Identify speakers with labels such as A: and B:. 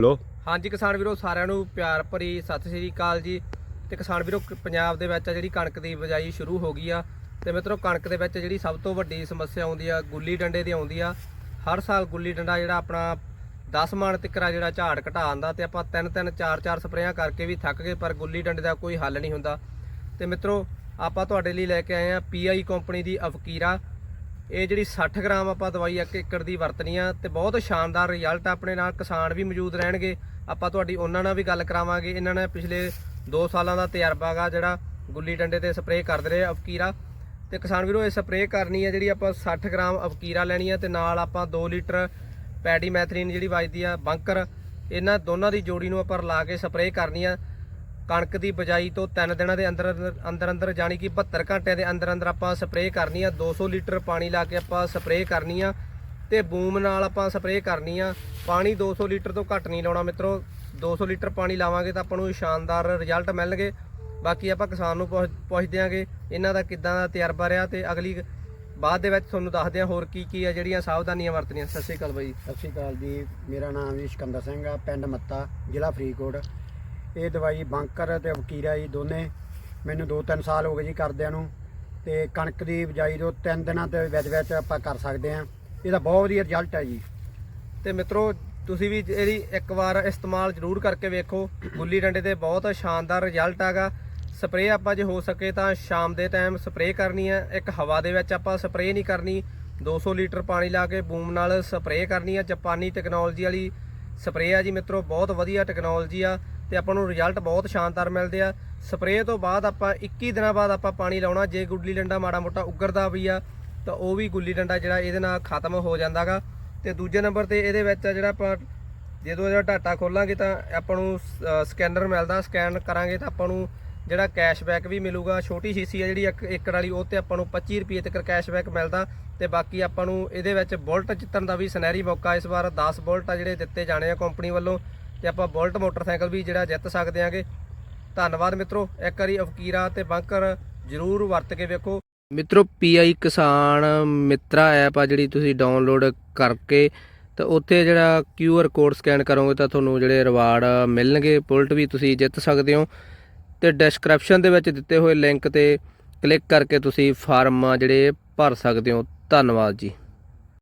A: Hello
B: ਹਾਂਜੀ ਕਿਸਾਨ ਵੀਰੋ, ਸਾਰਿਆਂ ਨੂੰ ਪਿਆਰ ਭਰੀ ਸਤਿ ਸ੍ਰੀ ਅਕਾਲ ਜੀ। ਤੇ ਕਿਸਾਨ ਵੀਰੋ ਪੰਜਾਬ ਦੇ ਵਿੱਚ ਆ ਜਿਹੜੀ ਕਣਕ ਦੀ ਬਜਾਈ ਸ਼ੁਰੂ ਹੋ ਗਈ ਆ। ਤੇ ਮਿੱਤਰੋ, ਕਣਕ ਦੇ ਵਿੱਚ ਜਿਹੜੀ ਸਭ ਤੋਂ ਵੱਡੀ ਸਮੱਸਿਆ ਆਉਂਦੀ ਆ, ਗੁੱਲੀ ਡੰਡੇ ਦੀ ਆਉਂਦੀ ਆ। ਹਰ ਸਾਲ ਗੁੱਲੀ ਡੰਡਾ ਜਿਹੜਾ ਆਪਣਾ 10 ਮਣ ਤਿੱਕਰਾ ਜਿਹੜਾ ਝਾੜ ਘਟਾਉਂਦਾ ਤੇ ਆਪਾਂ ਤਿੰਨ ਤਿੰਨ, ਚਾਰ ਚਾਰ ਸਪਰੇਆਂ ਕਰਕੇ ਵੀ ਥੱਕ ਗਏ, ਪਰ ਗੁੱਲੀ ਡੰਡੇ ਦਾ ਕੋਈ ਹੱਲ ਨਹੀਂ ਹੁੰਦਾ। ਤੇ ਮਿੱਤਰੋ, ਆਪਾਂ ਤੁਹਾਡੇ ਲਈ ਲੈ ਕੇ ਆਏ ਆ ਪੀਆਈ ਕੰਪਨੀ ਦੀ ਅਫਕੀਰਾ। ਇਹ ਜਿਹੜੀ 60 ਗ੍ਰਾਮ ਆਪਾਂ ਦਵਾਈ ਇੱਕ ਏਕੜ ਦੀ ਵਰਤਣੀ ਆ ਤੇ ਬਹੁਤ ਸ਼ਾਨਦਾਰ ਰਿਜ਼ਲਟ ਆਪਣੇ ਨਾਲ, ਕਿਸਾਨ ਵੀ ਮੌਜੂਦ ਰਹਿਣਗੇ। ਆਪਾਂ ਤੁਹਾਡੀ ਉਹਨਾਂ ਨਾਲ ਵੀ ਗੱਲ ਕਰਾਵਾਂਗੇ। ਇਹਨਾਂ ਨੇ ਪਿਛਲੇ 2 ਸਾਲਾਂ ਦਾ ਤਜਰਬਾ ਗਾ ਜਿਹੜਾ ਗੁੱਲੀ ਡੰਡੇ ਤੇ ਸਪਰੇਅ ਕਰਦੇ ਰਹੇ ਅਫਕੀਰਾ ਤੇ ਕਿਸਾਨ ਵੀਰੋ, ਇਹ ਸਪਰੇਅ ਕਰਨੀ ਆ ਜਿਹੜੀ ਆਪਾਂ 60 ਗ੍ਰਾਮ ਅਫਕੀਰਾ ਲੈਣੀ ਆ ਤੇ ਨਾਲ ਆਪਾਂ 2 ਲੀਟਰ ਪੈਡੀਮੈਥਰੀਨ ਜਿਹੜੀ ਵੱਜਦੀ ਆ, ਬੰਕਰ, ਇਹਨਾਂ ਦੋਨਾਂ ਦੀ ਜੋੜੀ ਨੂੰ ਆਪਾਂ ਲਾ ਕੇ ਸਪਰੇਅ ਕਰਨੀ ਆ। ਕਣਕ ਦੀ ਬਜਾਈ ਤੋਂ 3 ਦਿਨਾਂ ਦੇ ਅੰਦਰ ਅੰਦਰ ਅੰਦਰ ਜਾਣੀ ਕਿ 72 ਘੰਟਿਆਂ ਦੇ ਅੰਦਰ ਅੰਦਰ ਆਪਾਂ ਸਪਰੇਅ ਕਰਨੀ ਆ 200 ਲੀਟਰ ਪਾਣੀ ਲਾ ਕੇ ਆਪਾਂ ਸਪਰੇਅ ਕਰਨੀ ਆ ਤੇ ਬੂਮ ਨਾਲ ਆਪਾਂ ਸਪਰੇਅ ਕਰਨੀ ਆ। ਪਾਣੀ 200 ਲੀਟਰ ਤੋਂ ਘੱਟ ਨਹੀਂ ਲਾਉਣਾ ਮਿੱਤਰੋ 200 ਲੀਟਰ ਪਾਣੀ ਲਾਵਾਂਗੇ ਤਾਂ ਆਪਾਂ ਨੂੰ ਸ਼ਾਨਦਾਰ ਰਿਜ਼ਲਟ ਮਿਲਣਗੇ। ਬਾਕੀ ਆਪਾਂ ਕਿਸਾਨ ਨੂੰ ਪੁੱਛ- ਪੁੱਛਦੇ ਆਂਗੇ, ਇਹਨਾਂ ਦਾ ਕਿੱਦਾਂ ਦਾ ਤਜਰਬਾ ਰਿਹਾ ਤੇ ਅਗਲੀ ਬਾਅਦ ਦੇ ਵਿੱਚ ਤੁਹਾਨੂੰ ਦੱਸਦੇ ਹਾਂ ਹੋਰ ਕੀ ਕੀ ਆ ਜਿਹੜੀਆਂ ਸਾਵਧਾਨੀਆਂ ਵਰਤਣੀਆਂ। ਸਤਿ ਸ਼੍ਰੀ ਅਕਾਲ ਬਾਈ।
C: ਸਤਿ ਸ਼੍ਰੀ ਅਕਾਲ ਜੀ, ਮੇਰਾ ਨਾਮ ਜੀ ਸਿਕੰਦਰ ਸਿੰਘ ਆ, ਪਿੰਡ ਮੱਤਾ, ਜ਼ਿਲ੍ਹਾ ਫਰੀਦਕੋਟ। ਇਹ ਦਵਾਈ ਬੰਕਰ ਤੇ ਵਕੀਰਾ ਜੀ ਦੋਨੇ, ਮੈਨੂੰ 2-3 ਸਾਲ ਹੋ ਗਏ ਜੀ ਕਰਦਿਆਂ ਨੂੰ, ਤੇ ਕਣਕ ਦੀ ਬਿਜਾਈ ਤੋਂ 3 ਦਿਨਾਂ ਦੇ ਵਿੱਚ ਵਿੱਚ ਆਪਾਂ ਕਰ ਸਕਦੇ ਹਾਂ। ਇਹਦਾ ਬਹੁਤ ਵਧੀਆ ਰਿਜ਼ਲਟ ਹੈ ਜੀ।
B: ਤੇ ਮਿੱਤਰੋ, ਤੁਸੀਂ ਵੀ ਇਹਦੀ ਇੱਕ ਵਾਰ ਇਸਤੇਮਾਲ ਜ਼ਰੂਰ ਕਰਕੇ ਵੇਖੋ। ਗੁੱਲੀ ਡੰਡੇ ਤੇ ਬਹੁਤ ਸ਼ਾਨਦਾਰ ਰਿਜ਼ਲਟ ਆਗਾ ਸਪਰੇਅ ਆਪਾਂ ਜੇ ਹੋ ਸਕੇ ਤਾਂ ਸ਼ਾਮ ਦੇ ਟਾਈਮ ਸਪਰੇਅ ਕਰਨੀ ਹੈ। ਇੱਕ ਹਵਾ ਦੇ ਵਿੱਚ ਆਪਾਂ ਸਪਰੇਅ ਨਹੀਂ ਕਰਨੀ। 200 ਲੀਟਰ ਪਾਣੀ ਲਾ ਕੇ ਬੂਮ ਨਾਲ ਸਪਰੇਅ ਕਰਨੀ ਹੈ। ਜਾਪਾਨੀ ਟੈਕਨੋਲੋਜੀ ਵਾਲੀ ਸਪਰੇਅ ਆ ਜੀ ਮਿੱਤਰੋ, ਬਹੁਤ ਵਧੀਆ ਟੈਕਨੋਲੋਜੀ ਆ। ਤੇ ਆਪਾਂ ਨੂੰ ਰਿਜ਼ਲਟ ਬਹੁਤ ਸ਼ਾਨਦਾਰ ਮਿਲਦੇ ਆ। ਸਪਰੇਅ ਤੋਂ ਬਾਅਦ ਆਪਾਂ 21 ਦਿਨਾਂ ਬਾਅਦ ਆਪਾਂ ਪਾਣੀ ਲਾਉਣਾ। ਜੇ ਗੁੱਲੀ ਡੰਡਾ ਮਾੜਾ ਮੋਟਾ ਉੱਗਰਦਾ ਵੀ ਆ, ਤਾਂ ਉਹ ਵੀ ਗੁੱਲੀ ਡੰਡਾ ਜਿਹੜਾ ਇਹਦੇ ਨਾਲ ਖਤਮ ਹੋ ਜਾਂਦਾਗਾ। ਤੇ ਦੂਜੇ ਨੰਬਰ ਤੇ ਇਹਦੇ ਵਿੱਚ ਆ ਜਿਹੜਾ ਆਪਾਂ ਜਦੋਂ ਇਹਦਾ ਡਾਟਾ ਖੋਲਾਂਗੇ ਤਾਂ ਆਪਾਂ ਨੂੰ ਸਕੈਨਰ ਮਿਲਦਾ। ਸਕੈਨ ਕਰਾਂਗੇ ਤਾਂ ਆਪਾਂ ਨੂੰ ਜਿਹੜਾ ਕੈਸ਼ਬੈਕ ਵੀ ਮਿਲੂਗਾ। ਛੋਟੀ ਸ਼ੀਸ਼ੀ ਆ ਜਿਹੜੀ ਇੱਕ ਏਕੜ ਵਾਲੀ, ਉਹ ਤੇ ਆਪਾਂ ਨੂੰ 25 ਰੁਪਏ ਤੱਕ ਕੈਸ਼ਬੈਕ ਮਿਲਦਾ। ਤੇ ਬਾਕੀ ਆਪਾਂ ਨੂੰ ਇਹਦੇ ਵਿੱਚ ਬੁਲਟ ਜਿੱਤਣ ਦਾ ਵੀ ਸੁਨਹਿਰੀ ਮੌਕਾ ਇਸ ਵਾਰ 10 ਬੁਲਟ ਆ ਜਿਹੜੇ ਦਿੱਤੇ ਜਾਣੇ ਆ ਕੰਪਨੀ ਵੱਲੋਂ। ਤੇ ਆਪਾਂ ਬੁਲਟ ਮੋਟਰਸਾਈਕਲ ਵੀ ਜਿਹੜਾ ਜਿੱਤ ਸਕਦੇ ਆਂਗੇ। ਧੰਨਵਾਦ ਮਿੱਤਰੋ, ਇੱਕ ਵਾਰੀ ਅਫਕੀਰਾ ਤੇ ਬੰਕਰ ਜ਼ਰੂਰ ਵਰਤ ਕੇ ਵੇਖੋ। ਮਿੱਤਰੋ, ਪੀਆਈ ਕਿਸਾਨ ਮਿੱਤਰਾ ਐਪ ਆ ਜਿਹੜੀ ਤੁਸੀਂ ਡਾਊਨਲੋਡ ਕਰਕੇ ਤਾਂ ਉੱਥੇ ਜਿਹੜਾ QR ਕੋਡ ਸਕੈਨ ਕਰੋਗੇ ਤਾਂ ਤੁਹਾਨੂੰ ਜਿਹੜੇ ਰਿਵਾਰਡ ਮਿਲਣਗੇ। ਬੁਲਟ ਵੀ ਤੁਸੀਂ ਜਿੱਤ ਸਕਦੇ ਹੋ। ਤੇ ਡਿਸਕ੍ਰਿਪਸ਼ਨ ਦੇ ਵਿੱਚ ਦਿੱਤੇ ਹੋਏ ਲਿੰਕ ਤੇ ਕਲਿੱਕ ਕਰਕੇ ਤੁਸੀਂ ਫਾਰਮ ਆ ਜਿਹੜੇ ਭਰ ਸਕਦੇ ਹੋ। ਧੰਨਵਾਦ ਜੀ।